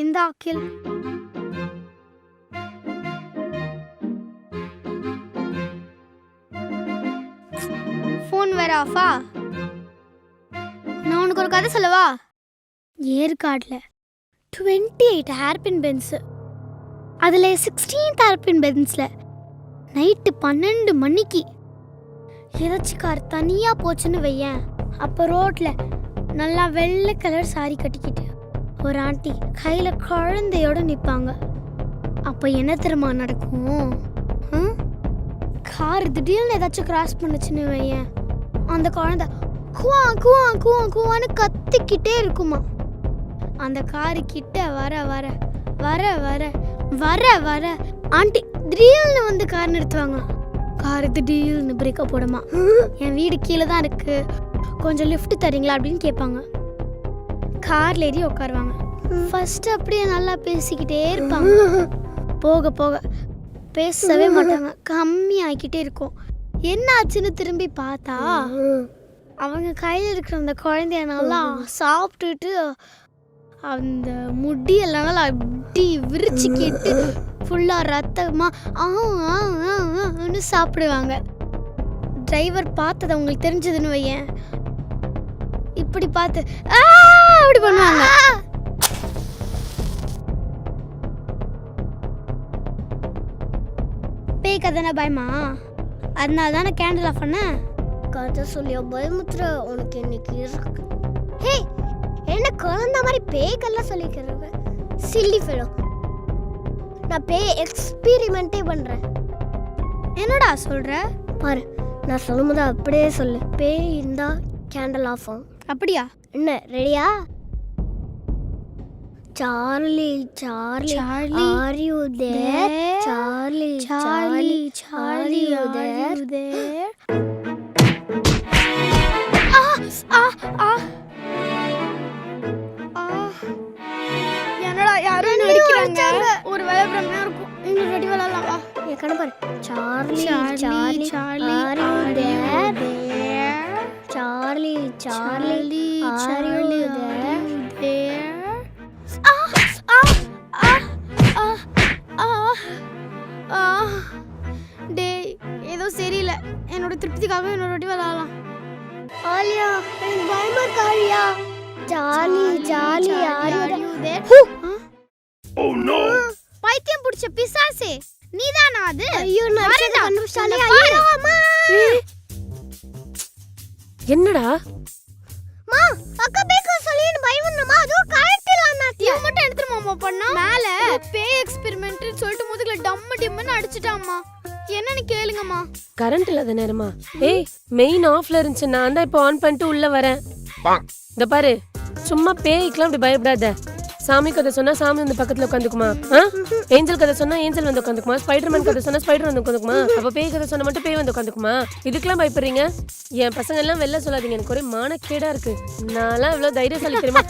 இந்த அக்கில் ஃபோன் வேற ஆஃபா நான் உனக்கு ஒரு கதை சொல்லவா? ஏற்காடில் டுவெண்ட்டி எயிட் ஹேர்பின் பென்ஸு அதில் சிக்ஸ்டீன்த் ஹேர்பின் பென்ஸில் நைட்டு பன்னெண்டு மணிக்கு ஏதாச்சும் கார் தனியாக போச்சுன்னு வையேன். அப்போ ரோட்டில் நல்லா வெள்ளை கலர் சாரி கட்டிக்கிட்டு ஒரு ஆண்டி கையில் குழந்தையோட நிற்பாங்க அப்போ என்ன தெரியுமா நடக்கும்? ம்? கார் திடீர்னு ஏதாச்சும் கிராஸ் பண்ணுச்சுன்னு வையேன். அந்த குழந்தை குவா குவா குவா குவான்னு கத்திக்கிட்டே இருக்குமா. அந்த காரு கிட்ட வர வர வர வர வர வர ஆண்டி திடீர்னு வந்து கார் நிறுத்துவாங்க. கார் திடீர்னு பிரேக்கப் போடுமா. என் வீடு கீழே தான் இருக்கு. கொஞ்சம் லிஃப்ட் தரீங்களா அப்படின்னு கேட்பாங்க. கார்ல ஏறி உட்காருவாங்க ஃபர்ஸ்ட் அப்படியே நல்லா பேசிக்கிட்டே இருப்பாங்க. போக போக பேசவே மாட்டாங்க. கம்மி ஆகிக்கிட்டே இருக்கும். என்ன ஆச்சுன்னு திரும்பி பார்த்தா அவங்க கையில் இருக்கிற அந்த குழந்தைய நல்லா சாப்பிட்டுட்டு அந்த முடியெல்லாம் நல்லா அப்படி விரிச்சுக்கிட்டு ஃபுல்லாக ரத்தமாக சாப்பிடுவாங்க. டிரைவர் பார்த்தது அவங்களுக்கு தெரிஞ்சதுன்னு வையேன். இப்படி பார்த்து ஆ அப்படி பண்ணுவாங்க. பேய் கதைனா பயமா? அதனால தானே கேண்டில் ஆஃப் பண்ணேன் கதை சொல்லியா பயமுத்துற உனக்கு இன்னைக்கு இருக்கு. ஹே என்ன குழந்த மாதிரி பேய்க்கெல்லாம் சொல்லிக்கிறவங்க சில்லி ஃபெலோ நான் பேய் எக்ஸ்பீரிமெண்ட்டே பண்றேன். என்னடா சொல்ற? பாரு நான் சொல்லும்போது அப்படியே சொல்லு. பேய் இருந்தா கேண்டில் ஆஃப் ஆகும். அப்படியா என்ன ரெடியா Charlie Charlie Charlie, are you there? Charlie you are there? you there? ஆ ஆ ஆ என்னடா நடிக்கிறாங்க அடிச்சாங்க. ஒரு வேலை பிரம்மையா இருக்கும் இன்னொரு வாட்டி விளையாடலாம் வா என் கண்ணு பாரு Charlie Charlie are you there? there? Charlie Charlie are you are there? you there? Ah! Ah! Ah! Ah! Ah! Ah! டேய் ஏதோ சரியில்லை என்னோட திருப்திக்காக இன்னொரு வாட்டி விளாடலாம் ஆலியா எனக்கு பயமா காலியா ஜாலி ஜாலி ஆரியுதே ஓ நோ பைத்தியம் பிடிச்ச பிசாசே நீதானா அது ஐயோ நான் கண்டுபிடிச்சாலே ஐயோ அம்மா என்னடா பேக்க மட்டும் எடுத்துருமாமா பண்ணா. மேல பேய் எக்ஸ்பெரிமெண்ட் சொல்லிட்டு முதுகுல டம்மு டிம்முன்னு அடிச்சிட்டாம்மா. என்னன்னு கேளுங்கம்மா. கரண்ட் இல்லாத நேரமா? ஏய் மெயின் ஆஃப்ல இருந்துச்சு. நான் தான் இப்போ ஆன் பண்ணிட்டு உள்ள வரேன். இந்த பாரு. சும்மா பேய்க்கெல்லாம் இப்படி பயப்படாத. சாமி கதை சொன்னா சாமி வந்து பக்கத்துல உட்காந்துக்குமா? ஏஞ்சல் கதை சொன்னா ஏஞ்சல் வந்து உட்காந்துக்குமா? ஸ்பைடர்மேன் கதை சொன்னா ஸ்பைடர் வந்து உட்காந்துக்குமா? அப்ப பேய் கதை சொன்னா மட்டும் பேய் வந்து உட்காந்துக்குமா? இதுக்கெல்லாம் பயப்படுறீங்க? என் பசங்க எல்லாம் வெளில சொல்லாதீங்க. எனக்கு ஒரே மானக்கேடா இருக்கு. நான்லாம் இவ்வளவு தைரியசாலி தெரியுமா?